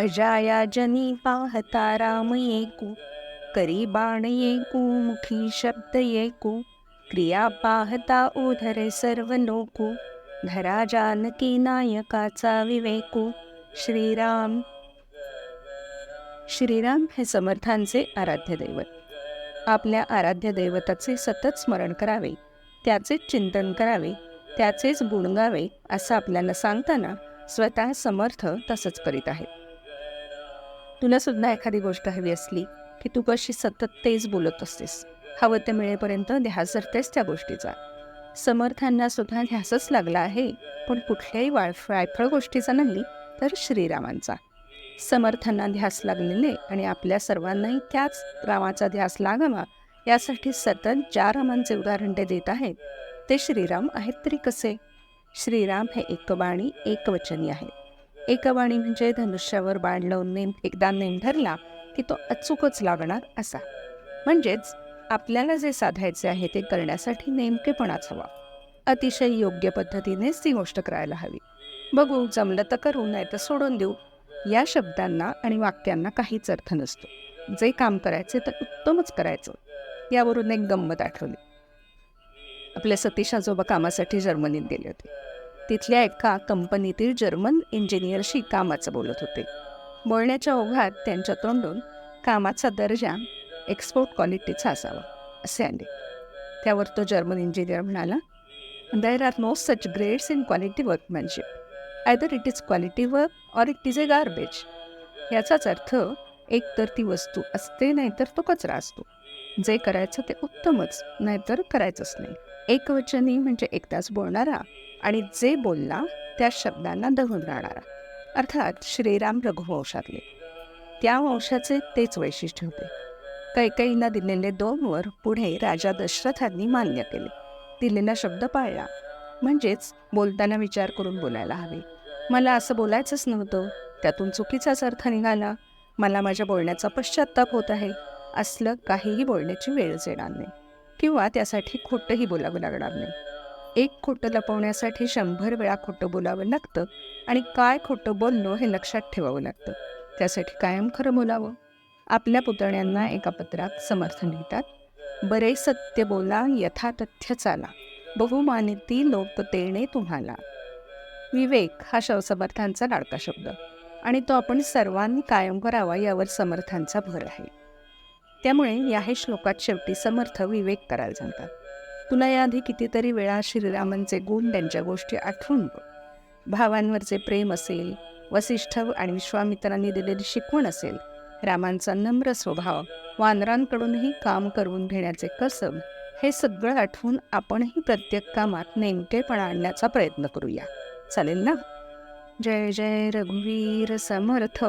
भजाया जनी पाहता राम येकू करी बाण येकू मुखी शब्द येकू क्रिया पाहता ओधरे सर्व लोकू धरा जानकी नायकाचा विवेकू श्रीराम. श्रीराम हे समर्थांचे आराध्य दैवत. आपल्या आराध्य दैवताचे सतत स्मरण करावे त्याचेच चिंतन करावे त्याचेच गुणगावे असं आपल्याला सांगताना स्वतः समर्थ तसंच करीत आहेत. तुला सुद्धा एखादी गोष्ट हवी असली की तू कशी सतत तेच बोलत असतेस. हवं ते मिळेपर्यंत ध्यास धरतेस त्या गोष्टीचा. समर्थांना सुद्धा ध्यासच लागला आहे पण कुठल्याही वाळफळ वायफळ गोष्टीचा नाही तर श्रीरामांचा. समर्थांना ध्यास लागलेले आणि आपल्या सर्वांनाही त्याच रामाचा ध्यास लागावा यासाठी सतत ज्या रामांचे उदाहरण ते देत आहेत ते श्रीराम आहेत तरी कसे? श्रीराम हे एकबाणी एकवचनी आहेत. एकबाणी म्हणजे धनुष्यावर बाण लावून नेम एकदा नेम धरला की तो अचूकच लागणार असा. म्हणजेच आपल्याला जे साधायचे आहे ते करण्यासाठी नेमकेपणाच हवा. अतिशय योग्य पद्धतीनेच ती गोष्ट करायला हवी. बघू जमलं तर करू नाही तर सोडून देऊ. या शब्दांना आणि वाक्यांना काहीच अर्थ नसतो. जे काम करायचे तर उत्तमच करायचं. यावरून एक गंमत आठवली. आपले सतीश आजोबा कामासाठी जर्मनीत गेले होते. तिथल्या एका कंपनीतील जर्मन इंजिनियरशी कामाचं बोलत होते. बोलण्याच्या ओघात त्यांच्या तोंडून कामाचा दर्जा एक्सपोर्ट क्वालिटीचा असावा असे आले त्यावर तो जर्मन इंजिनियर म्हणाला there are no such grades in quality workmanship either it is quality work or it is a garbage याचाच अर्थ एक तर ती वस्तू असते नाहीतर तो कचरा असतो. जे करायचं ते उत्तमच नाहीतर करायचंच नाही. एकवचनी म्हणजे एकदाच बोलणारा आणि जे बोलला त्या शब्दांना दहून राहणारा. अर्थात श्रीराम रघुवंशातले. त्या वंशाचे तेच वैशिष्ट्य होते. कैकईंना दिलेले दोन वर पुढे राजा दशरथांनी मान्य केले. दिलेला शब्द पाळला. म्हणजेच बोलताना विचार करून बोलायला हवे. मला असं बोलायचंच नव्हतं. त्यातून चुकीचाच अर्थ निघाला. मला माझ्या बोलण्याचा पश्चाताप होत आहे. असलं काहीही बोलण्याची वेळच येणार नाही. किंवा त्यासाठी खोटंही बोलावं लागणार नाही. एक खोटं लपवण्यासाठी शंभर वेळा खोटं बोलावं लागतं आणि काय खोटं बोललो हे लक्षात ठेवावं लागतं. त्यासाठी कायम खरं बोलावं. आपल्या पुतण्यांना एका पत्रात समर्थन लिहितात बरे सत्य बोला यथा तथ्य चाला. बहुमानिती लोक तेणे तुम्हाला. विवेक हा शवसमर्थांचा लाडका शब्द आणि तो आपण सर्वांनी कायम करावा यावर समर्थांचा भर आहे. त्यामुळे या हे श्लोकात शेवटी समर्थ विवेक करायला सांगतात. तुला याआधी कितीतरी वेळा श्रीरामांचे गुण त्यांच्या गोष्टी आठवून बघ. भावांवरचे प्रेम असेल वसिष्ठ आणि विश्वामित्रांनी दिलेली शिकवण असेल रामांचा नम्र स्वभाव वानरांकडूनही काम करून घेण्याचे कसब हे सगळं आठवून आपणही प्रत्येक कामात नेमकेपणा आणण्याचा प्रयत्न करूया. चालेल ना? जय जय रघुवीर समर्थ.